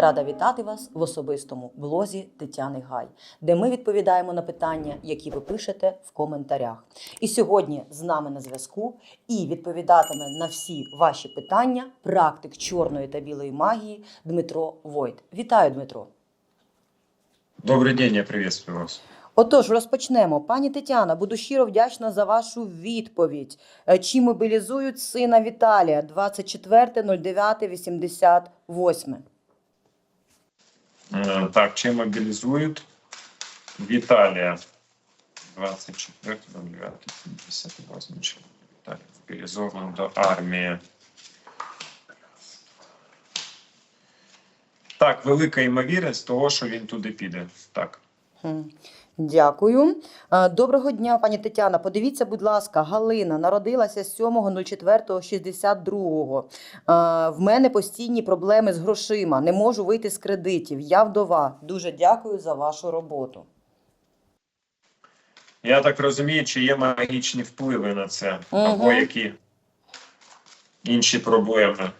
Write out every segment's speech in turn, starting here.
рада вітати вас в особистому блозі Тетяни Гай, де ми відповідаємо на питання, які ви пишете в коментарях. І сьогодні з нами на зв'язку і відповідатиме на всі ваші питання практик чорної та білої магії Дмитро Войт. Вітаю, Дмитро! Добрый день, я приветствую вас. Отож, розпочнемо. Пані Тетяна, буду щиро вдячна за вашу відповідь. Е, Чи мобілізують сина Віталія 24.09.88? Э, Так, чем мобилизуют? Виталия. 24.09.78. Чем Віталія мобилизован до армії. Так, велика ймовірність того, що він туди піде. Так. Дякую. Е, Доброго дня, пані Тетяна. Подивіться, будь ласка, Галина народилася 7.04.62. Е, В мене постійні проблеми з грошима. Не можу вийти з кредитів. Я вдова. Дуже дякую за вашу роботу. Я так розумію, чи є магічні впливи на це, Мгм. або які інші проблеми.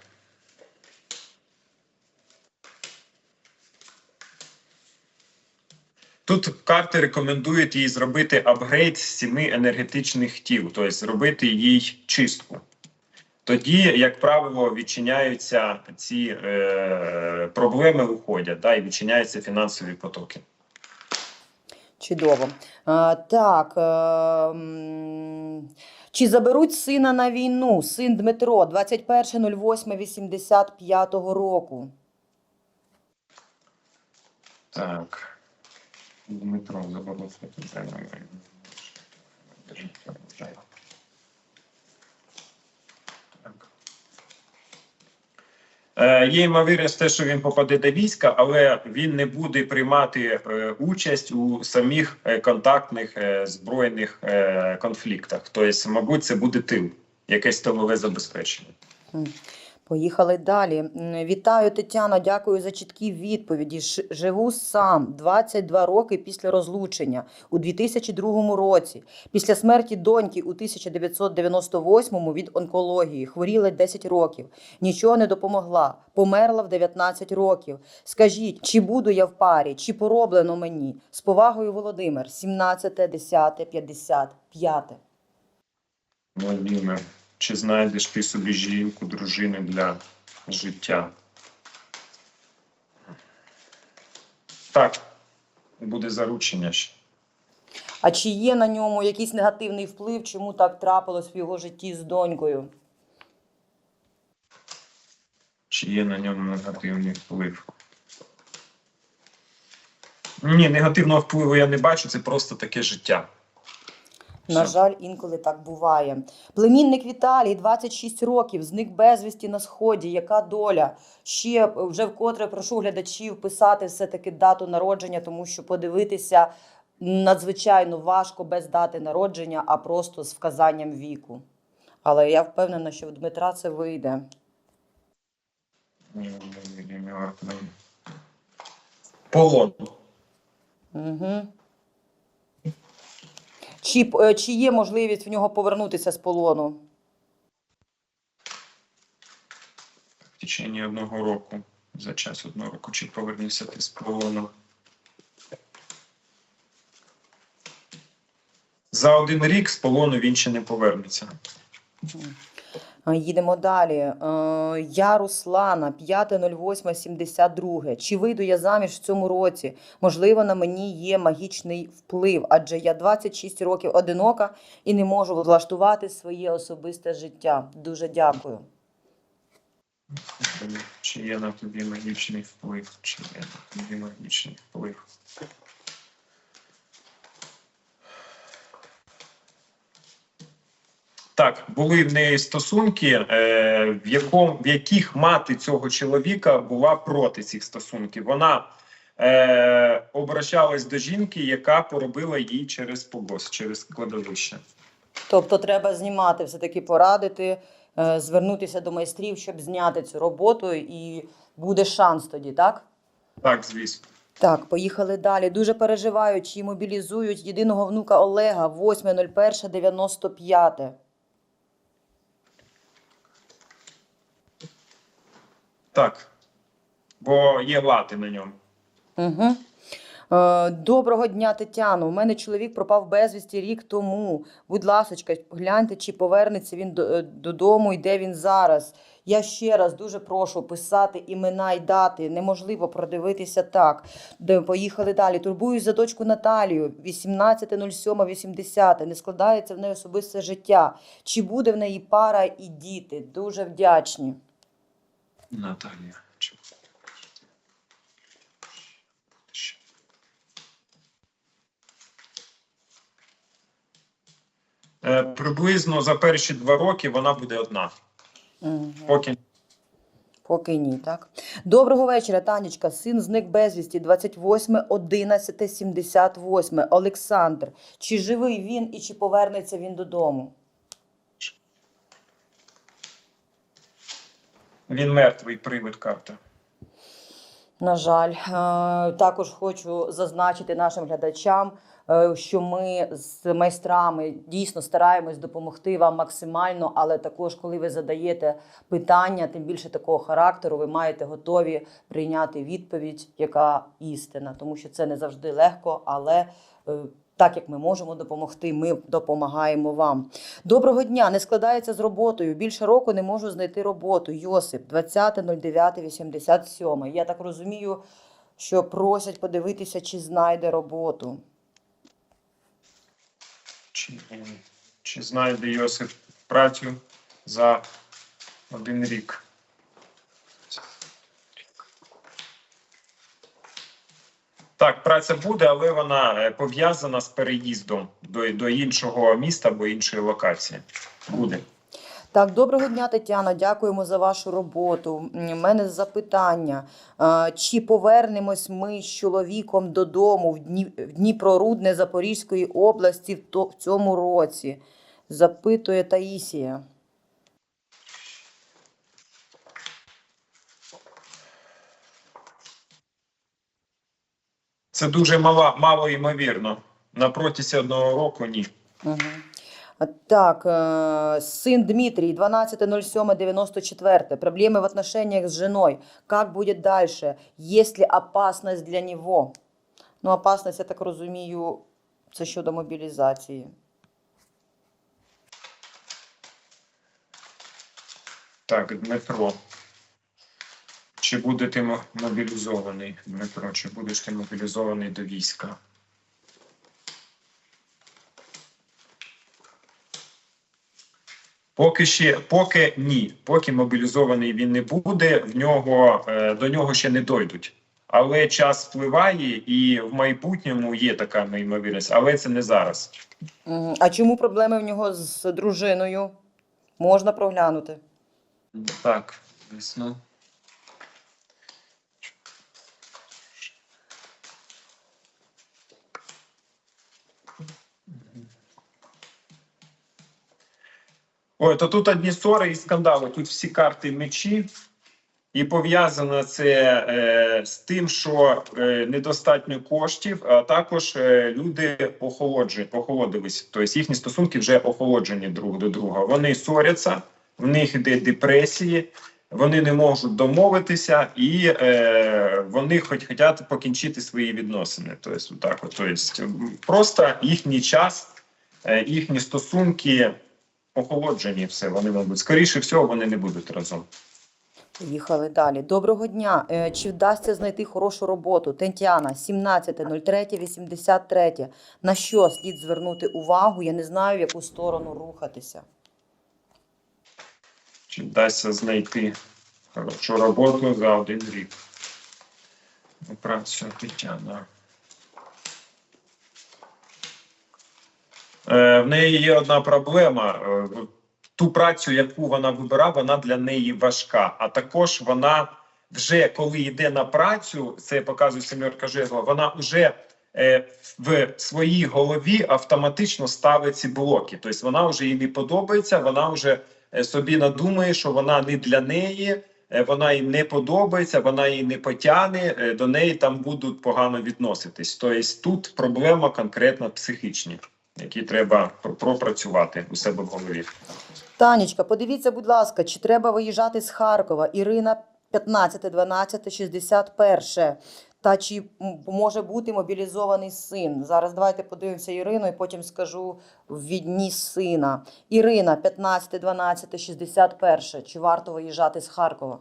Тут карти рекомендують їй зробити апгрейд сіми енергетичних тіл, тобто зробити їй чистку. Тоді, як правило, відчиняються ці е, проблеми, уходять, да, і відчиняються фінансові потоки. Чудово. Е, Так. е, Чи заберуть сина на війну? Син Дмитро, 21.08.85 року. Так. Дмитро Заборовський. Так. Е, Є ймовірність те, що він попаде до війська, але він не буде приймати е, участь у самих е, контактних збройних конфліктах. Тобто, мабуть, це буде тил, якесь тилове забезпечення. Поїхали далі. Вітаю, Тетяно. Дякую за чіткі відповіді. Живу сам 22 роки після розлучення у 2002 році. Після смерті доньки у 1998 від онкології. Хворіла 10 років. Нічого не допомогла. Померла в 19 років. Скажіть, чи буду я в парі, чи пороблено мені? З повагою, Володимир, 17, 10, 55. Володимир, чи знайдеш ти собі жінку, дружину для життя? Так, буде заручення ще. А чи є на ньому якийсь негативний вплив, чому так трапилось в його житті з донькою? Чи є на ньому негативний вплив? Ні, негативного впливу я не бачу, це просто таке життя. На жаль, інколи так буває. Племінник Віталій, 26 років, зник безвісті на сході. Яка доля? Ще е, вже вкотре прошу глядачів писати все-таки дату народження, тому що подивитися надзвичайно важко без дати народження, а просто з вказанням віку. Але я впевнена, що в Дмитра це вийде. Полон. Угу. Чи, е, чи є можливість в нього повернутися з полону? В течение одного року. За час одного року. Чи повернувся ти з полону? За один рік з полону він ще не повернеться. Е, Їдемо далі. Е, Я Руслана, 5.08.72. Чи вийду я заміж в цьому році? Можливо, на мені є магічний вплив, адже я 26 років одинока і не можу влаштувати своє особисте життя. Дуже дякую. Чи є на тобі магічний вплив? Чи є на тобі магічний вплив? Так, були в неї стосунки, е, в, якому, в яких мати цього чоловіка була проти цих стосунків. Вона е, обращалась до жінки, яка поробила їй через погост, через кладовище. Тобто, треба знімати, все-таки порадити, е, звернутися до майстрів, щоб зняти цю роботу, і буде шанс тоді, так? Так, звісно. Так, поїхали далі. Дуже переживаю, чи мобілізують єдиного внука Олега 8.01.95. Так. бо є лати на ньому. Угу. Доброго дня, Тетяно. У мене чоловік пропав безвісті рік тому. Будь ласочка, гляньте, чи повернеться він е, додому і де він зараз. Я ще раз дуже прошу писати імена й дати. Неможливо продивитися так. Поїхали далі. Турбуюсь за дочку Наталію. 18.07.80. Не складається в неї особисте життя. Чи буде в неї пара і діти? Дуже вдячні. Наталія. Е, Приблизно за перші два роки вона буде одна. Угу. Поки Поки ні, так. Доброго вечора, Танечка. Син зник безвісті 28.11.78. Олександр. Чи живий він і чи повернеться він додому? Він мертвий привид карта. На жаль, Е, також хочу зазначити нашим глядачам, е, що ми з майстрами дійсно стараємось допомогти вам максимально, але також, коли ви задаєте питання, тим більше такого характеру, ви маєте готові прийняти відповідь, яка істина, тому що це не завжди легко, але. Е, Так як ми можемо допомогти, ми допомагаємо вам. Доброго дня! Не складається з роботою. Більше року не можу знайти роботу. Йосип, 20.09.87. Я так розумію, що просять подивитися, чи знайде роботу. Чи, чи знайде Йосип працю за один рік? Так, праця буде, але вона е, пов'язана з переїздом до, до іншого міста або іншої локації. Буде. Так, доброго дня, Тетяна. Дякуємо за вашу роботу. У мене запитання: чи повернемось ми з чоловіком додому в Дні- Дніпрорудне Запорізької області в цьому році? Запитує Таїсія. Це дуже мало, мало ймовірно. На протязі одного року ні. Угу. Так, э, сын Дмитрий, 12.07.94. Проблемы в отношениях с женой. Как будет дальше? Есть ли опасность для него? Ну, опасность, я так розумію, це щодо мобілізації. Так, Дмитро. Чи буде ти мобілізований, Дмитро? Чи будеш ти мобілізований до війська? Поки ще, поки ні. Поки мобілізований він не буде, в нього, е, до нього ще не дойдуть. Але час впливає, і в майбутньому є така ймовірність, але це не зараз. А чому проблеми в нього з дружиною? Можна проглянути. Так, звісно. Ой, то тут одні ссори і скандали. Тут всі карти мечі. І пов'язано це е, з тим, що е, недостатньо коштів, а також е, люди охолоджені, охолодились. Тобто їхні стосунки вже охолоджені друг до друга. Вони ссоряться, в них йде депресії, вони не можуть домовитися, і е, вони хоч хочуть покінчити свої відносини. Тобто, так, от, тобто, просто їхній час, е, їхні стосунки охолоджені. Все вони мабуть, скоріше всього, вони не будуть разом. Поїхали далі. Доброго дня. Е, Чи вдасться знайти хорошу роботу? Тетяна, 17.03.83. На що слід звернути увагу? Я не знаю, в яку сторону рухатися. Чи вдасться знайти хорошу роботу за один рік? Працю Тетяна. В неї є одна проблема. Е, ту працю, яку вона вибирає, вона для неї важка. А також вона вже коли йде на працю, це показує семерка жезла, вона вже е, в своїй голові автоматично ставить ці блоки. Тобто вона вже їй не подобається, вона вже е, собі надумає, що вона не для неї, е, вона їй не подобається, вона її не потягне, е, до неї там будуть погано відноситись. Тобто тут проблема конкретно психічні, які треба пропрацювати у себе в голові. Танечка, подивіться, будь ласка, чи треба виїжджати з Харкова? Ірина 15, 12, 61. Та чи може бути мобілізований син? Зараз давайте подивимося Ірину і потім скажу відні сина. Ірина, 15, 12, 61. Чи варто виїжджати з Харкова?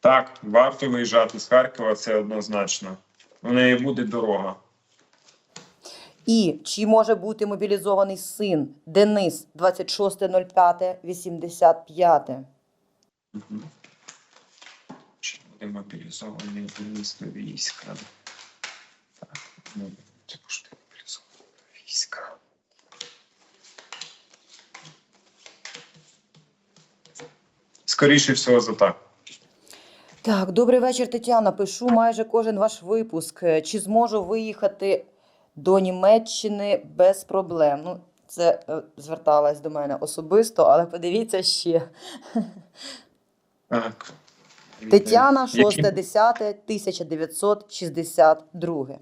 Так, варто виїжджати з Харкова, це однозначно. У неї буде дорога. І чи може бути мобілізований син Денис 26.05.85? Мгм. Чи буде мобілізований виїзд до війська? Так, ну, це ти мобілізований до війська. Скоріше всього за так. Так, добрий вечір, Тетяна. Пишу майже кожен ваш випуск. Е, чи зможу виїхати до Німеччини без проблем? Ну, це е, зверталась до мене особисто, але подивіться ще. Так. Тетяна, 6.10.1962.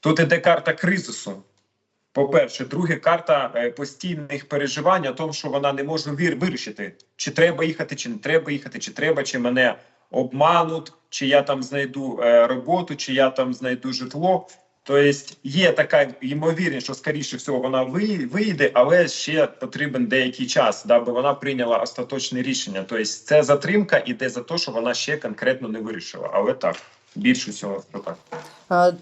Тут іде карта кризису. По-перше, друге, карта е, постійних переживань о тому, що вона не може вирішити, чи треба їхати, чи не треба їхати, чи треба, чи мене обмануть, чи я там знайду е, роботу, чи я там знайду житло. Тобто є така ймовірність, що скоріше всього вона вийде, але ще потрібен деякий час, даби вона прийняла остаточне рішення. Тобто це затримка іде за те, що вона ще конкретно не вирішила. Але так, більше всього що так. Е,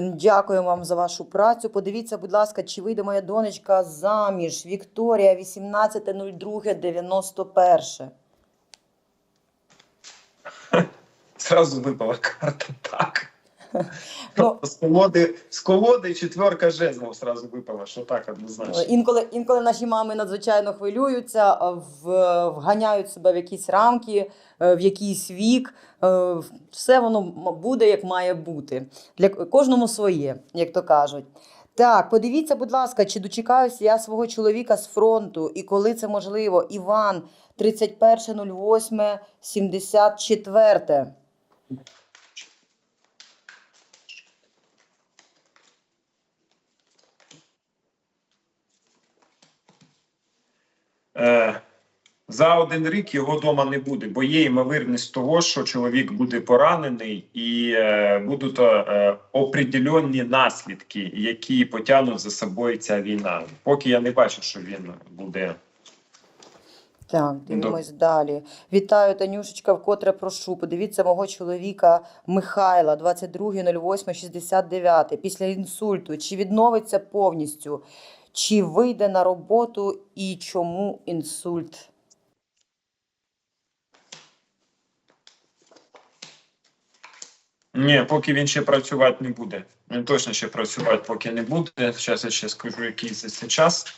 Дякую вам за вашу працю. Подивіться, будь ласка, чи вийде моя донечка заміж. Вікторія, 18.02.91. Зразу випала карта так. З колоди, з колоди четверка жезлов зразу випала, що так однозначно. Інколи, інколи наші мами надзвичайно хвилюються, в- вганяють себе в якісь рамки, е, в якийсь вік. Е, Все воно буде як має бути. Для кожному своє, як то кажуть. Так, подивіться, будь ласка, чи дочекаюся я свого чоловіка з фронту і коли це можливо? Іван, 31.08.74. Е, за один рік його вдома не буде, бо є ймовірність того, що чоловік буде поранений, і е, будуть е, определенні наслідки, які потягнуть за собою ця війна. Поки я не бачу, що він буде. Так, дивимось далі. Вітаю, Танюшечка, вкотре прошу. Подивіться мого чоловіка Михайла, 22.08.69. Після інсульту. Чи відновиться повністю? Чи вийде на роботу і чому інсульт? Ні, поки він ще працювати не буде. Він точно ще працювати поки не буде. Зараз я ще скажу, який за цей час.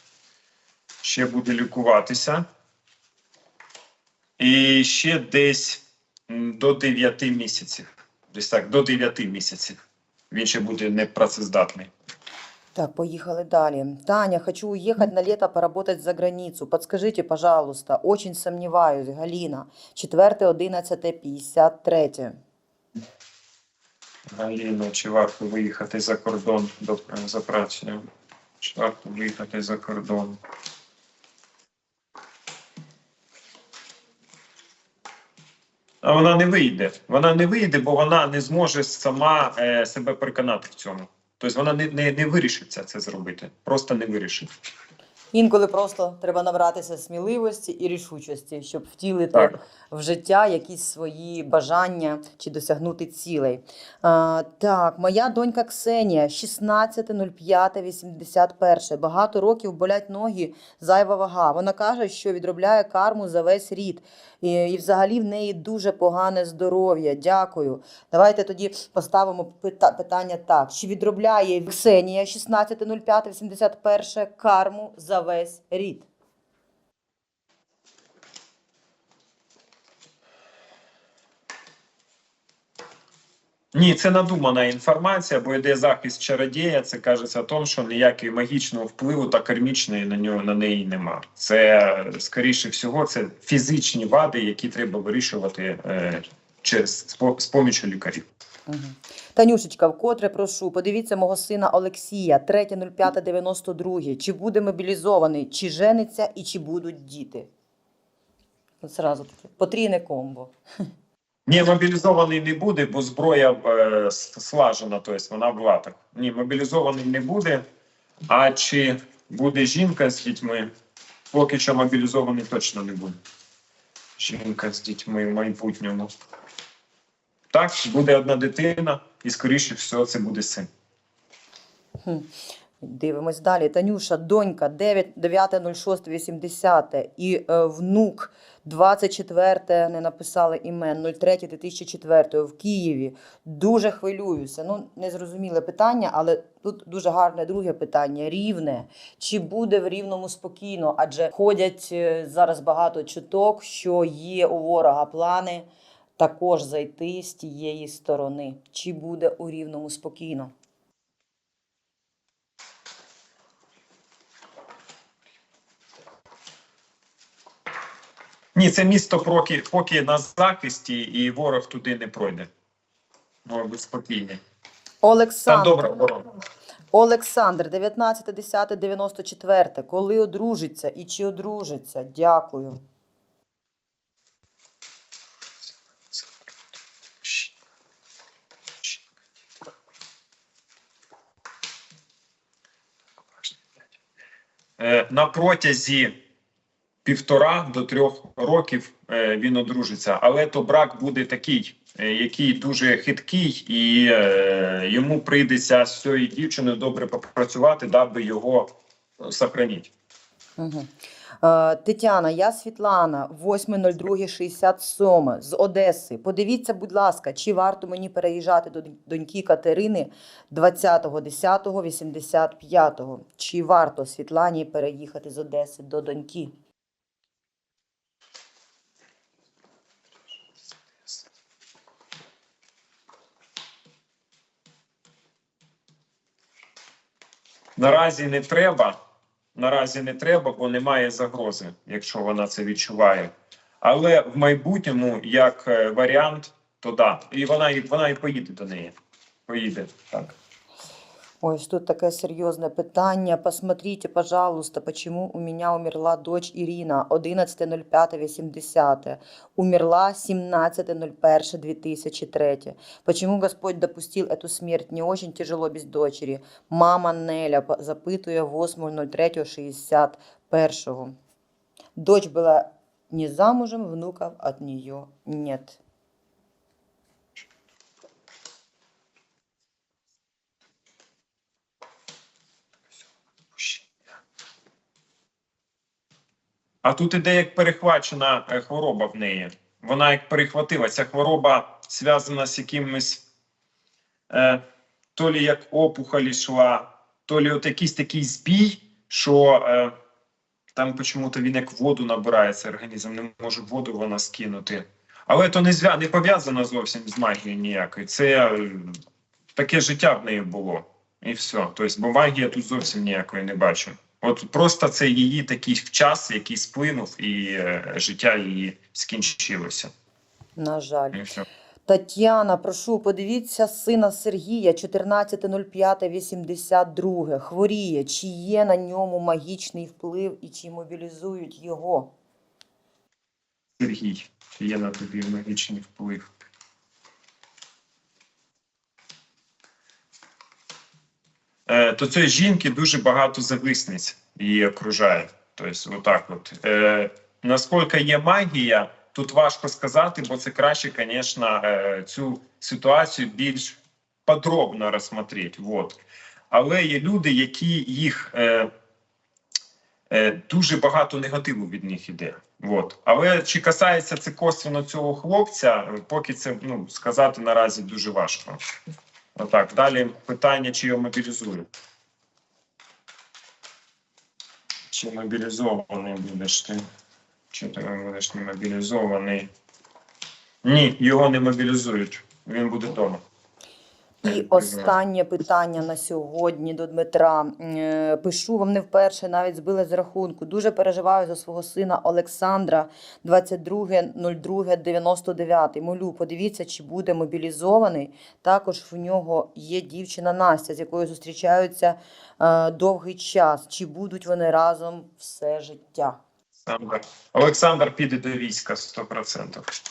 Ще буде лікуватися. І ще десь до 9 місяців. Десь так, до 9 місяців. Він ще буде непрацездатний. Так, поехали далее. Таня, хочу уехать на лето поработать за границу. Подскажите, пожалуйста, очень сомневаюсь. Галина, 4.11.53. Галіно, чи варто виїхати за кордон до за працею? Чи варто виїхати за кордон? А вона не вийде. Вона не вийде, бо вона не зможе сама е, себе переконати в цьому. Тобто вона не, не, не вирішиться це зробити. Просто не вирішить. Інколи просто треба набратися сміливості і рішучості, щоб втілити Так. в життя якісь свої бажання чи досягнути цілей. А, так, моя донька Ксенія, 16.05.81. Багато років болять ноги, зайва вага. Вона каже, що відробляє карму за весь рід. І, і взагалі в неї дуже погане здоров'я. Дякую. Давайте тоді поставимо пита- питання так: чи відробляє Ксенія 16.05.81 карму за весь рід? Ні, це надумана інформація, бо йде захист чародія. Це кажеться о тому, що ніякого магічного впливу та кармічної на нього на неї нема. Це скоріше всього, це фізичні вади, які треба вирішувати е, через з по- з помічю лікарів. Танюшечка, вкотре прошу, подивіться мого сина Олексія, 3.05.92. Чи буде мобілізований, чи жениться і чи будуть діти? От Зразу таке потрійне комбо. Ні, мобілізований не буде, бо зброя е, слажена, тобто вона в латах. Ні, мобілізований не буде. А чи буде жінка з дітьми? Поки що мобілізований точно не буде. Жінка з дітьми в майбутньому. Так, буде одна дитина, і скоріше всього це буде син. Дивимось далі. Танюша, донька 9 9.06.80 і е, внук 24, не написали імен, 03.2004 в Києві. Дуже хвилююся. Ну, незрозуміле питання, але тут дуже гарне друге питання. Рівне. Чи буде в рівному спокійно? Адже ходять е, зараз багато чуток, що є у ворога плани також зайти з тієї сторони. Чи буде у рівному спокійно? Ні, це місто поки, поки на захисті, і ворог туди не пройде. Може бути спокійні. Там Олександр. добра оборона. Олександр, 19.10.94. Коли одружиться і чи одружиться? Дякую. Е, На протязі півтора до трьох років е, він одружиться, але то брак буде такий, е, який дуже хиткий, і е, йому прийдеться з цією дівчиною добре попрацювати, даби його сохранити. Угу. Тетяна, я Світлана, 8.02.67 з Одеси. Подивіться, будь ласка, чи варто мені переїжджати до доньки Катерини 20.10.85? Чи варто Світлані переїхати з Одеси до доньки? Наразі не треба. Наразі не треба, бо немає загрози, якщо вона це відчуває. Але в майбутньому, як е, варіант, то да. І вона і вона і поїде до неї. Поїде так. Ось тут такое серьезное питание. Посмотрите, пожалуйста, почему у меня умерла дочь Ирина 11.05.80. Умерла 17.01.2003. Почему Господь допустил эту смерть? Не очень тяжело без дочери. Мама Неля запитує 8.03.61. Дочь была не замужем, внуков от нее нет. А тут іде як перехвачена е, хвороба в неї. Вона як перехватила. Ця хвороба зв'язана з якимось е, то лі як опухоль йшла, то лі от якийсь такий збій, що е, там чому-то він як воду набирається, організм не може воду вона скинути. Але то не зв'я... не пов'язано зовсім з магією ніякою. Це е, таке життя в неї було. І все. Тобто, бо магія тут зовсім ніякої не бачу. От просто це її такий час, який сплинув, і е, життя її скінчилося. На жаль. І все. Тетяна, прошу, подивіться сина Сергія 14.05.82. Хворіє. Чи є на ньому магічний вплив і чи мобілізують його? Сергій, є на тобі магічний вплив. То цієї жінки дуже багато зависниць її окружає. Тобто, отак от. Е, наскільки є магія, тут важко сказати, бо це краще, звісно, е, цю ситуацію більш подробно розсмотрети. Вот. Але є люди, які їх е, е, дуже багато негативу від них іде. Вот. Але чи касається це косвенно цього хлопця, е, поки це ну, сказати наразі дуже важко. Отак. Далі питання, чи його мобілізують. Чи мобілізований будеш ти? Чи ти будеш не мобілізований? Ні, його не мобілізують. Він буде вдома. І останнє питання на сьогодні до Дмитра. Е, Пишу вам не вперше, навіть збили з рахунку. Дуже переживаю за свого сина Олександра, 22.02.99. Молю, подивіться, чи буде мобілізований. Також в нього є дівчина Настя, з якою зустрічаються е, довгий час. Чи будуть вони разом все життя? Олександр. Олександр піде до війська 100%.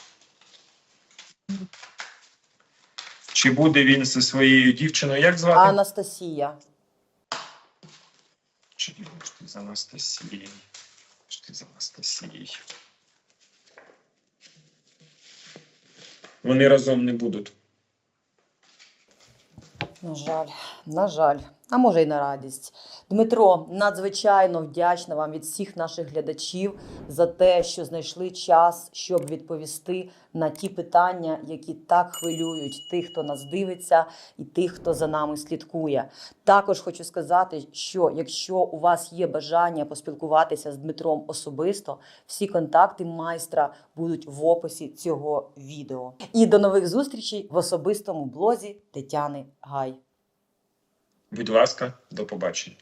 Чи буде він зі своєю дівчиною? Як звати? Анастасія. Чи ти з Анастасією? Чи ти з Анастасією? Вони разом не будуть. На жаль, на жаль, а може й на радість. Дмитро, надзвичайно вдячна вам від всіх наших глядачів за те, що знайшли час, щоб відповісти на ті питання, які так хвилюють тих, хто нас дивиться, і тих, хто за нами слідкує. Також хочу сказати, що якщо у вас є бажання поспілкуватися з Дмитром особисто, всі контакти майстра будуть в описі цього відео. І до нових зустрічей в особистому блозі Тетяни Гай. Будь ласка, до побачення.